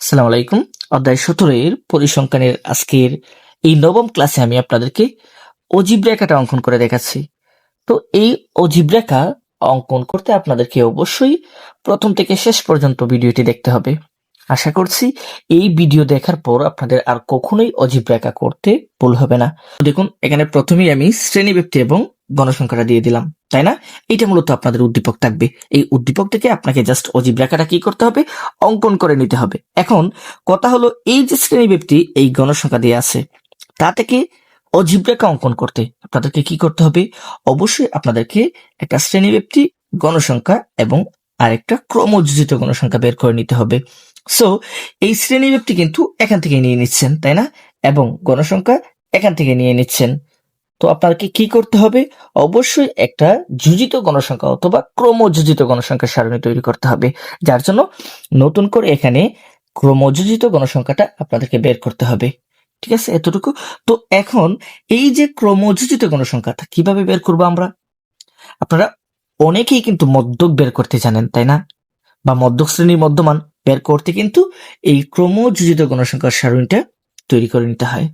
আসসালামু আলাইকুম। অধ্যায় সতেরোর পরিসংখ্যানের আজকের এই নবম ক্লাসে আমি আপনাদেরকে অজীব রেখাটা অঙ্কন করে দেখাচ্ছি। তো এই অজীব রেখা অঙ্কন করতে আপনাদেরকে অবশ্যই প্রথম থেকে শেষ পর্যন্ত ভিডিওটি দেখতে হবে। আশা করছি এই ভিডিও দেখার পর আপনাদের আর কখনোই অজীব রেখা করতে ভুল হবে না। দেখুন, এখানে প্রথমেই আমি শ্রেণি ব্যক্তি এবং গণসংখ্যাটা দিয়ে দিলাম, তাই না? এটা মূলত আপনাদের উদ্দীপক থাকবে। এই উদ্দীপক থেকে আপনাকে জাস্ট অজীব রেখাটা কি করতে হবে? অঙ্কন করে নিতে হবে। এখন কথা হলো, এই যে শ্রেণি ব্যক্তি এই গণসংখ্যা দিয়ে আছে, তা থেকে অজীব রেখা অঙ্কন করতে আপনাদেরকে কি করতে হবে? অবশ্যই আপনাদেরকে একটা শ্রেণি ব্যক্তি গণসংখ্যা এবং আরেকটা ক্রমযোজিত গণসংখ্যা বের করে নিতে হবে। সো এই শ্রেণি ব্যক্তি কিন্তু এখান থেকে নিয়ে নিচ্ছেন, তাই না? এবং গণসংখ্যা এখান থেকে নিয়ে নিচ্ছেন। তো আপনাকে কি করতে হবে? অবশ্যই একটা যোজিত গণসংখ্যা অথবা ক্রমযোজিত গণসংখ্যা সারণী তৈরি করতে হবে। যার জন্য নতুন করে এখানে ক্রমযোজিত গণসংখ্যাটা আপনাদেরকে বের করতে হবে। ঠিক আছে? এতটুকু। তো এখন এই যে ক্রমযোজিত গণসংখ্যাটা কীভাবে বের করব আমরা? আপনারা অনেকেই কিন্তু মদ্যক বের করতে জানেন, তাই না? বা মদ্যক শ্রেণির মধ্যমান বের করতে কিন্তু এই ক্রমযোজিত গণসংখ্যার সারণীটা তৈরি করে নিতে হয়।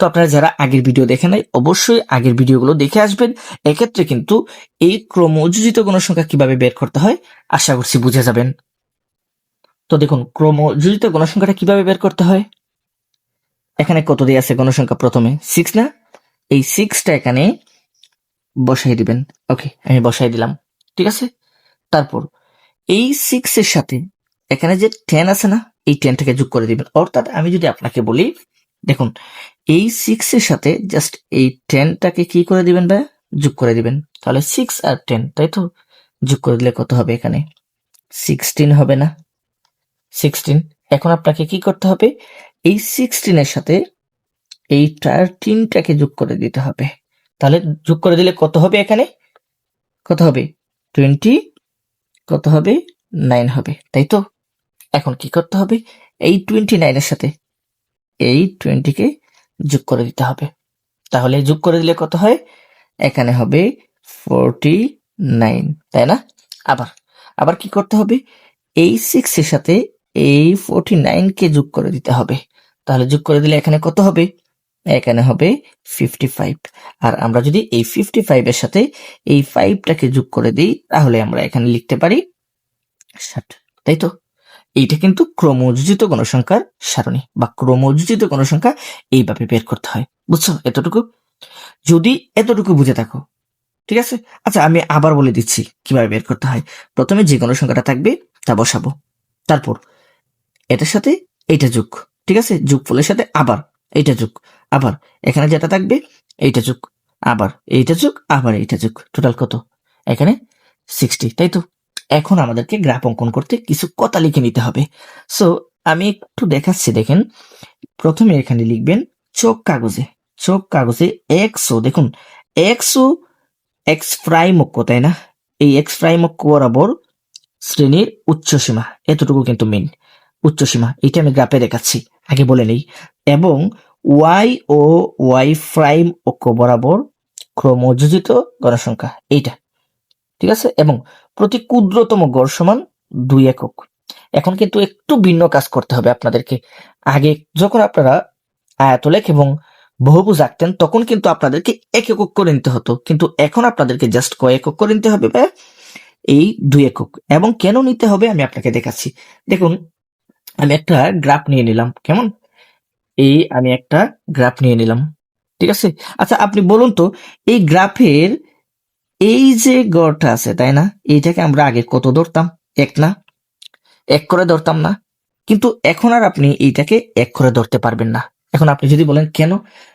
তো আপনারা যারা আগের ভিডিও দেখে নাই, অবশ্যই আগের ভিডিওগুলো দেখে আসবেন। এক্ষেত্রে কিন্তু এই ক্রমযোজিত গণসংখ্যা কীভাবে বের করতে হয়, আশা করছি বুঝে যাবেন। তো দেখুন, ক্রমযোজিত গণসংখ্যাটা কীভাবে বের করতে হয়? এখানে কত দিয়ে আছে গণসংখ্যা প্রথমে? সিক্স না? এই সিক্সটা এখানে বসাই দিবেন। ওকে আমি বসাই দিলাম। ঠিক আছে? তারপর, এই সিক্স এর সাথে এখানে যে টেন আছে না, এই টেনটাকে যোগ করে দিবেন। অর্থাৎ আমি যদি আপনাকে বলি দেখুন, এই সিক্স এর সাথে জাস্ট এই টেনটাকে কি করে দিবেন ভাই যোগ করে দিবেন। তাহলে সিক্স আর টেন তাই তো? যোগ করে দিলে কত হবে এখানে? সিক্সটিন হবে না। সিক্সটিন এখন আপনাকে কি করতে হবে? এই সিক্সটিনের সাথে এই থার্টিনটাকে যোগ করে দিতে হবে। তাহলে যোগ করে দিলে কত হবে এখানে? কত হবে? টোয়েন্টি কত হবে? নাইন হবে। তাই তো? এখন কি করতে হবে? এই টোয়েন্টি নাইনের সাথে এই টোয়েন্টিকে যোগ করে দিতে হবে। তাহলে যোগ করে দিলে কত হয়? এখানে হবে ফোরটি নাইন তাই না? আবার আবার কি করতে হবে? এই সিক্স এর সাথে এই ফোরটি নাইন কে যোগ করে দিতে হবে। তাহলে যোগ করে দিলে এখানে কত হবে? এখানে হবে ফিফটি ফাইভ আর আমরা যদি এই ফিফটি ফাইভ এর সাথে এই ফাইভটাকে যোগ করে দিই, তাহলে আমরা এখানে লিখতে পারি ষাট, তাই তো? এইটা কিন্তু ক্রমযোজিত গণসংখ্যার সারণী বা ক্রমযোজিত গণসংখ্যা এইভাবে বের করতে হয়। বুঝছ? এতটুকু? যদি এতটুকু বুঝে থাকো, ঠিক আছে? আচ্ছা আমি আবার বলে দিচ্ছি কীভাবে বের করতে হয়। প্রথমে যে গণসংখ্যাটা থাকবে, তা বসাবো। তারপর এটার সাথে এইটা যোগ, ঠিক আছে? যোগ ফলের সাথে আবার এইটা যোগ, আবার এখানে যেটা থাকবে, এইটা যোগ, আবার এইটা যোগ, আবার এইটা যোগ। টোটাল কত? এখানে সিক্সটি তাই তো? এখন আমাদেরকে গ্রাফ অঙ্কন করতে কিছু কথা লিখে নিতে হবে। সো আমি একটু দেখাচ্ছি, দেখেন। প্রথমে এখানে লিখবেন চোখ কাগজে। চোখ কাগজে একশো দেখুন। একশো এক্স প্রাইম অক্ষ, তাই না? এই এক্স প্রাইম অক্ষ বরাবর শ্রেণির উচ্চ সীমা, এতটুকু কিন্তু মেন উচ্চ সীমা এটা আমি গ্রাফে দেখাচ্ছি, আগে বলে নেই। এবং ওয়াই ও ওয়াই প্রাইম অক্ষ বরাবর ক্রমযোজিত গণসংখ্যা এইটা। ঠিক আছে? এবং প্রতি ক্ষুদ্রতম গড় সমান দুই একক। এখন কিন্তু একটু ভিন্ন কাজ করতে হবে আপনাদেরকে। আগে যখন আপনারা আয়াতলেখ এবং বহুভুজ আঁকতেন, তখন কিন্তু আপনাদেরকে এক একক করে নিতে হতো। কিন্তু এখন আপনাদেরকে জাস্ট কয় একক করে নিতে হবে ভাইয়া? এই দুই একক। এবং কেন নিতে হবে আমি আপনাকে দেখাচ্ছি। দেখুন, আমি একটা গ্রাফ নিয়ে নিলাম। কেমন? এই আমি একটা গ্রাফ নিয়ে নিলাম। ঠিক আছে? আচ্ছা আপনি বলুন তো, এই গ্রাফের এই যে গড়টা আছে, তাই না? এইটাকে আমরা আগে কত ধরতাম? এক না? এক করে ধরতাম না? কিন্তু এখন আর আপনি এইটাকে এক করে ধরতে পারবেন না। এখন আপনি যদি বলেন, কেন?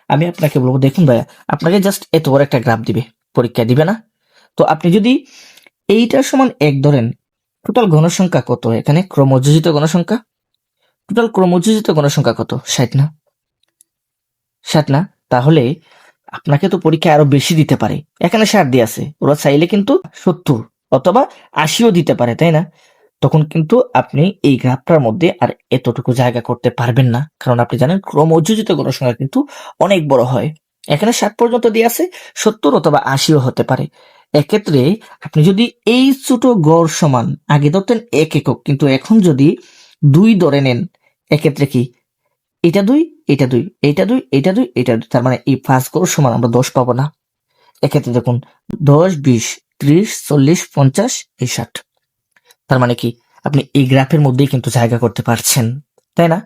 আমি আপনাকে বলব, দেখুন ভাইয়া, আপনাকে জাস্ট এত বড় একটা গ্রাফ দিবে, পরীক্ষা দিবে না? তো আপনি যদি এইটার সমান এক ধরেন টোটাল গণসংখ্যা কত? এখানে ক্রমযোজিত গণসংখ্যা টোটাল ক্রমযোজিত গণসংখ্যা কত? ষাট না? ষাট না? তাহলে আপনাকে তো পরীক্ষা আরও বেশি দিতে পারে। এখানে ষাট দিয়ে আছে। ওরা চাইলে কিন্তু সত্তর অথবা আশিও দিতে পারে, তাই না? তখন কিন্তু আপনি এই গ্রাফটার মধ্যে আর এতটুকু জায়গা করতে পারবেন না। কারণ আপনি জানেন ক্রমযোজিত গণসংখ্যা কিন্তু অনেক বড় হয়। এখানে ষাট পর্যন্ত দিয়ে আছে, সত্তর অথবা আশিও হতে পারে। এক্ষেত্রে আপনি যদি এই ছোট গড় সমান, আগে ধরতেন এক একক, কিন্তু এখন যদি দুই ধরে নেন, এক্ষেত্রে কি? এটা দুই এটা দুই এটা দুই এটা দুই এটা দুই। তার মানে এই ফার্স্ট গড় সমান আমরা দশ পাবো না। এক্ষেত্রে দেখুন, দশ, বিশ, ত্রিশ, চল্লিশ, পঞ্চাশ, এই ষাট। তার মানে কি? আপনি এই গ্রাফের মধ্যেই কিন্তু জায়গা করতে পারছেন, তাই না?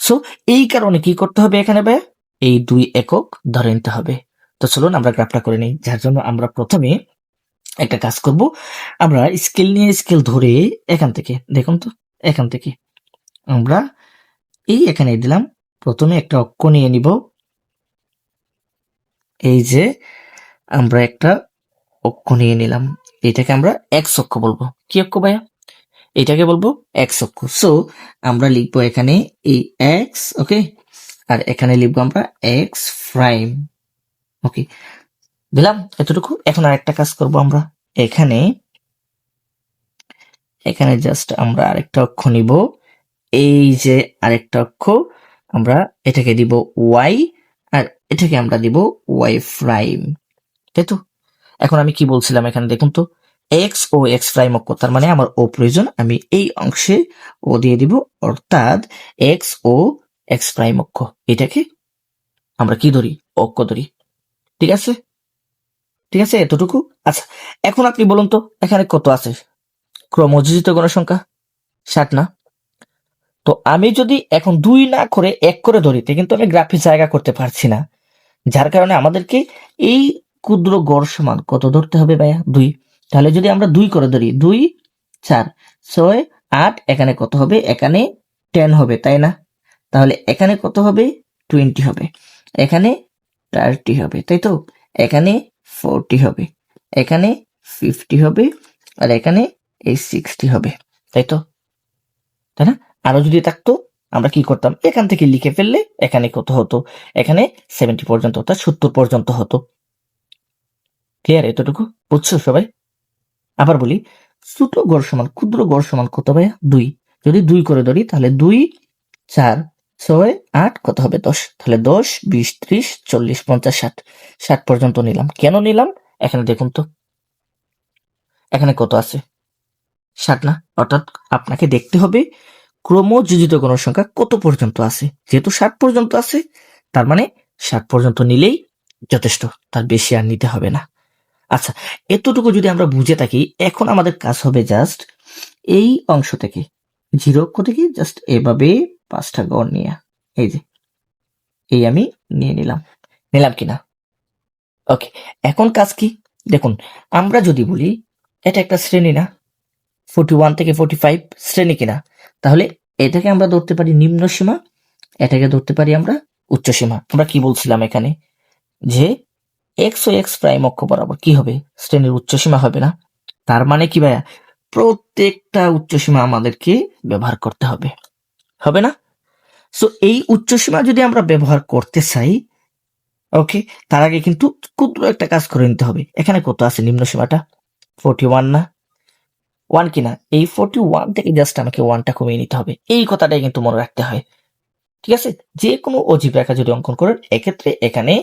সো এই কারণে কি করতে হবে এখানে ভাই এই দুই একক ধরে নিতে হবে। তো চলুন আমরা গ্রাফটা করে নিই। যার জন্য আমরা প্রথমে একটা কাজ করব। আমরা স্কেল নিয়ে স্কেল ধরে এখান থেকে, দেখুন তো, এখান থেকে। আমরা এই এখানে দিলাম। প্রথমে একটা অক্ষ নিয়ে নিব। এই যে আমরা একটা অক্ষ নিয়ে নিলাম। এটাকে আমরা এক্স অক্ষ বলব। কি অক্ষ ভাইয়া? এটাকে বলব এক্স অক্ষ। সো আমরা লিখব এখানে এই এক্স ওকে আর এখানে লিখব আমরা এক্স প্রাইম ওকে দিলাম এতটুকু। এখন আর একটা কাজ করব আমরা। এখানে এখানে জাস্ট আমরা আরেকটা অক্ষ নিব। এই যে আরেকটা অক্ষ, আমরা এটাকে দিব ওয়াই আর এটাকে আমরা দিব ওয়াই প্রাইম তাই তো? এখন আমি কি বলছিলাম এখানে দেখুন তো? এক্স ও এক্স প্রাইম অক্ষ, তার মানে আমার ও প্রয়োজন আমি এই অংশে ও দিয়ে দিব, অর্থাৎ এক্স ও এক্স প্রাইম অক্ষ। এটাকে আমরা কি ধরি? অক্ষ ধরি। ঠিক আছে? ঠিক আছে? এতটুকু? আচ্ছা এখন আপনি বলুন তো, এখানে কত আছে? ক্রমযোজিত গণসংখ্যা, ষাট না? তো আমি যদি এখন দুই না করে এক করে ধরিতে কিন্তু আমি গ্রাফে জায়গা করতে পারছি না। যার কারণে আমাদেরকে এই ক্ষুদ্র গড় সমান কত ধরতে হবে ভাইয়া? দুই। তাহলে যদি আমরা দুই করে ধরি, দুই, চার, ছয়, আট, এখানে কত হবে? এখানে টেন হবে, তাই না? তাহলে এখানে কত হবে? টোয়েন্টি হবে। এখানে থার্টি হবে, তাই তো? এখানে ফোরটি হবে, এখানে ফিফটি হবে, আর এখানে এই সিক্সটি হবে, তাই তো? তাই না? আরও যদি থাকতো, আমরা কি করতাম? এখান থেকে লিখে ফেললে এখানে কত হতো? এখানে সেভেন্টি পর্যন্ত অর্থাৎ সত্তর পর্যন্ত হতো। ক্লিয়ার এতটুকু? বুঝছ সবাই? আবার বলি, ছোট গড় সমান ক্ষুদ্র গড় সমান কত ভাই দুই। যদি দুই করে ধরি, তাহলে দুই, চার, ছয়, আট, কত হবে? দশ। তাহলে দশ, বিশ, ত্রিশ, চল্লিশ, পঞ্চাশ, ষাট। ষাট পর্যন্ত নিলাম। কেন নিলাম? এখানে দেখুন তো। এখানে কত আছে? ষাট না? অর্থাৎ আপনাকে দেখতে হবে ক্রমযোজিত গণসংখ্যা কত পর্যন্ত আছে? যেহেতু ষাট পর্যন্ত আছে, তার মানে ষাট পর্যন্ত নিলেই যথেষ্ট, তার বেশি আর নিতে হবে না। আচ্ছা এতটুকু যদি আমরা বুঝে থাকি, এখন আমাদের কাজ হবে জাস্ট এই অংশ থেকে, জিরো থেকে জাস্ট এভাবে পাঁচটা গড় নিয়ে, এই যে, এই আমি নিয়ে নিলাম। নিলাম কিনা? ওকে, এখন কাজ কি? দেখুন, আমরা যদি বলি, এটা একটা শ্রেণি না ফোর্টি ওয়ান থেকে ফোর্টি ফাইভ শ্রেণি কিনা তাহলে এটাকে আমরা ধরতে পারি নিম্ন সীমা, এটাকে ধরতে পারি আমরা উচ্চ সীমা। আমরা কি বলছিলাম এখানে? যে এক্স ও এক্স প্রাইম অক্ষ বরাবর কি হবে? শ্রেণির উচ্চ সীমা হবে না। তার মানে কি ভাইয়া? প্রত্যেকটা উচ্চ সীমা আমাদেরকে ব্যবহার করতে হবে। হবে না? সো এই উচ্চ সীমা যদি আমরা ব্যবহার করতে চাই ওকে তার আগে কিন্তু ক্ষুদ্র একটা কাজ করে নিতে হবে। এখানে কত আছে নিম্ন সীমাটা? ফোর্টি ওয়ান না? ওয়ান কিনা? এই ফোর্টি ওয়ান থেকে জাস্ট আমাকে ওয়ানটা কমিয়ে নিতে হবে। এই কথাটাই কিন্তু মনে রাখতে হয়। ঠিক আছে? যে কোনো অজীব রেখা যদি অঙ্কন করেন, এক্ষেত্রে এখানে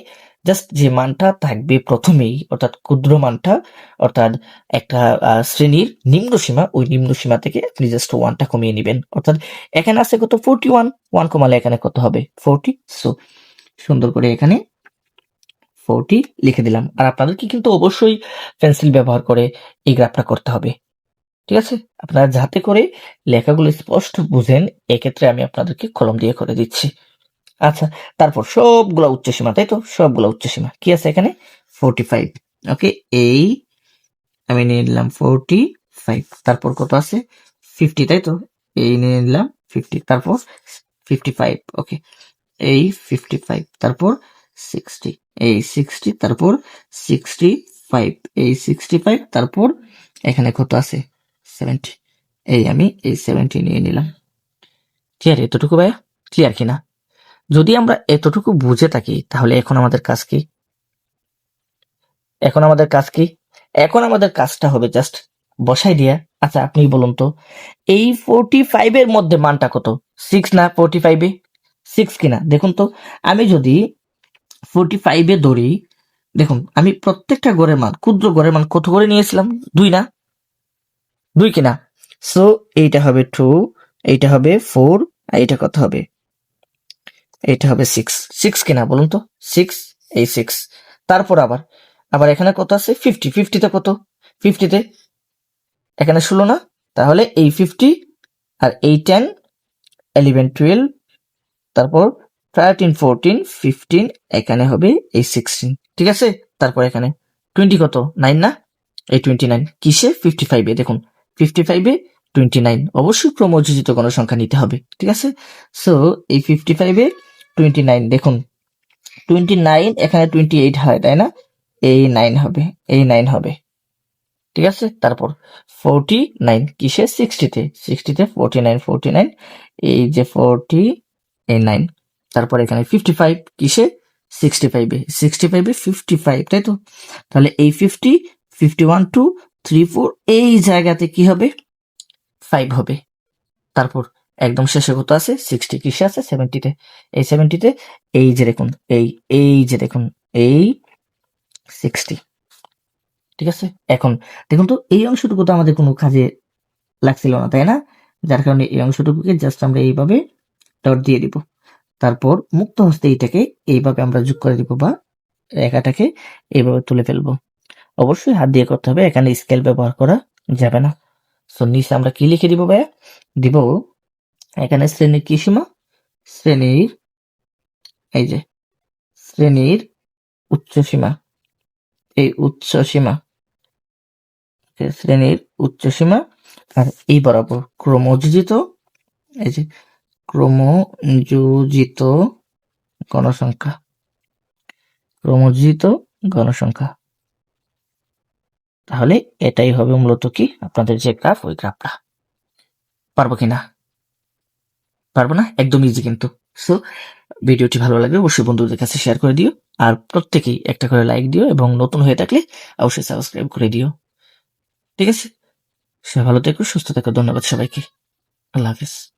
জাস্ট যে মানটা থাকবে প্রথমেই, অর্থাৎ ক্ষুদ্র মানটা, অর্থাৎ একটা শ্রেণির নিম্ন সীমা, ওই নিম্ন সীমা থেকে আপনি জাস্ট ওয়ানটা কমিয়ে নেবেন। অর্থাৎ এখানে আছে কত? ফোরটি ওয়ান ওয়ান কমালে এখানে কত হবে? ফোরটি সো সুন্দর করে এখানে ফোরটি লিখে দিলাম। আর আপনাদেরকে কিন্তু অবশ্যই পেন্সিল ব্যবহার করে এই গ্রাফটা করতে হবে। ঠিক আছে? আপনারা যাতে করে লেখাগুলো স্পষ্ট বুঝেন, এক্ষেত্রে আমি আপনাদেরকে কলম দিয়ে করে দিচ্ছি। আচ্ছা তারপর সবগুলা উচ্চসীমা তাই তো? সবগুলা উচ্চসীমা কি আছে এখানে? ফোরটি ফাইভ ওকে এই আমি নিয়ে নিলাম ফোরটি ফাইভ তারপর কত আছে? ফিফটি তাই তো? এই নিয়ে নিলাম ফিফটি তারপর ফিফটি ফাইভ ওকে এই ফিফটি ফাইভ তারপর সিক্সটি এই সিক্সটি তারপর সিক্সটি ফাইভ এই সিক্সটি ফাইভ তারপর এখানে কত আছে? সেভেন্টি এই আমি এই সেভেন্টি নিয়ে নিলাম। ক্লিয়ার এতটুকু ভাইয়া? ক্লিয়ার কিনা? যদি আমরা এতটুকু বুঝে থাকি, তাহলে এখন আমাদের কাজ কি? এখন আমাদের কাজ কি? এখন আমাদের কাজটা হবে জাস্ট বসাই দিয়া। আচ্ছা আপনি বলুন তো, এই ফোরটি ফাইভ এর মধ্যে মানটা কত? সিক্স না ফোরটি ফাইভে সিক্স কিনা? দেখুন তো, আমি যদি ফোরটি ফাইভে ধরি, দেখুন, আমি প্রত্যেকটা গড়ের মান, ক্ষুদ্র গড়ের মান কত করে নিয়েছিলাম? দুই না? দুই কিনা। সো এইটা হবে টু এইটা হবে ফোর আর এটা কত হবে? এটা হবে সিক্স সিক্স কিনা বলুন তো? সিক্স এই সিক্স তারপর আবার আবার এখানে কত আছে? ফিফটি ফিফটিতে কত? ফিফটিতে এখানে ষোলো না? তাহলে এই ফিফটি আর এই টেন ইলেভেন টুয়েলভ তারপর থার্টিন ফোরটিন ফিফটিন এখানে হবে এই সিক্সটিন ঠিক আছে? তারপর এখানে টোয়েন্টি কত? নাইন না? এই টোয়েন্টি নাইন কিসে? ফিফটি ফাইভে দেখুন ফিফটি ফাইভে টোয়েন্টি নাইন অবশ্যই ক্রমযোজিত কোনো সংখ্যা নিতে হবে, ঠিক আছে? সো এই ফিফটি ফাইভে টোয়েন্টি নাইন দেখুন টোয়েন্টি নাইন এখানে টোয়েন্টি এইট হয়, তাই না? এই নাইন হবে, এই নাইন হবে, ঠিক আছে? তারপর ফোরটি নাইন কিসে? সিক্সটিতে সিক্সটিতে ফোরটি নাইন ফোরটি নাইন এই যে ফোরটি এই নাইন তারপর এখানে ফিফটি ফাইভ কিসে? সিক্সটি ফাইভে সিক্সটি ফাইভে ফিফটি ফাইভ তাই তো? তাহলে এই fifty fifty one two three four এই জায়গাতে কি হবে? ফাইভ হবে। তারপর একদম শেষে কত আছে? সিক্সটি কিসে আছে? সেভেন্টিতে এই সেভেন্টিতে এই যে দেখুন, এই এই যে দেখুন, এই সিক্সটি ঠিক আছে? এখন দেখুন তো, এই অংশটুকু তো আমাদের কোনো কাজে লাগছিল না, তাই না? যার কারণে এই অংশটুকুকে জাস্ট আমরা এইভাবে ডট দিয়ে দিব। তারপর মুক্ত হস্তে এইটাকে এইভাবে আমরা যোগ করে দিব বা রেখাটাকে এইভাবে তুলে ফেলব। অবশ্যই হাত দিয়ে করতে হবে। এখানে স্কেল ব্যবহার করা যাবে না। সো নিচে আমরা কি লিখে দিব ভাইয়া? দিব এখানে শ্রেণির কি সীমা? শ্রেণির, এই যে, শ্রেণির উচ্চ সীমা। এই উচ্চ সীমা। শ্রেণির উচ্চ সীমা। আর এই বরাবর ক্রমযোজিত, এই যে, ক্রমযোজিত গণসংখ্যা ক্রমযোজিত গণসংখ্যা তাহলে এটাই হবে মূলত কি? আপনাদের যে গ্রাফ ওই গ্রাফটা পারব কিনা পারব না? একদম ইজি কিন্তু। সো ভিডিওটি ভালো লাগলে অবশ্যই বন্ধুদের কাছে শেয়ার করে দিও। আর প্রত্যেকেই একটা করে লাইক দিও এবং নতুন হয়ে থাকলে অবশ্যই সাবস্ক্রাইব করে দিও। ঠিক আছে? সে ভালো থেকো, সুস্থ থেকো। ধন্যবাদ সবাইকে। আল্লাহ হাফিজ।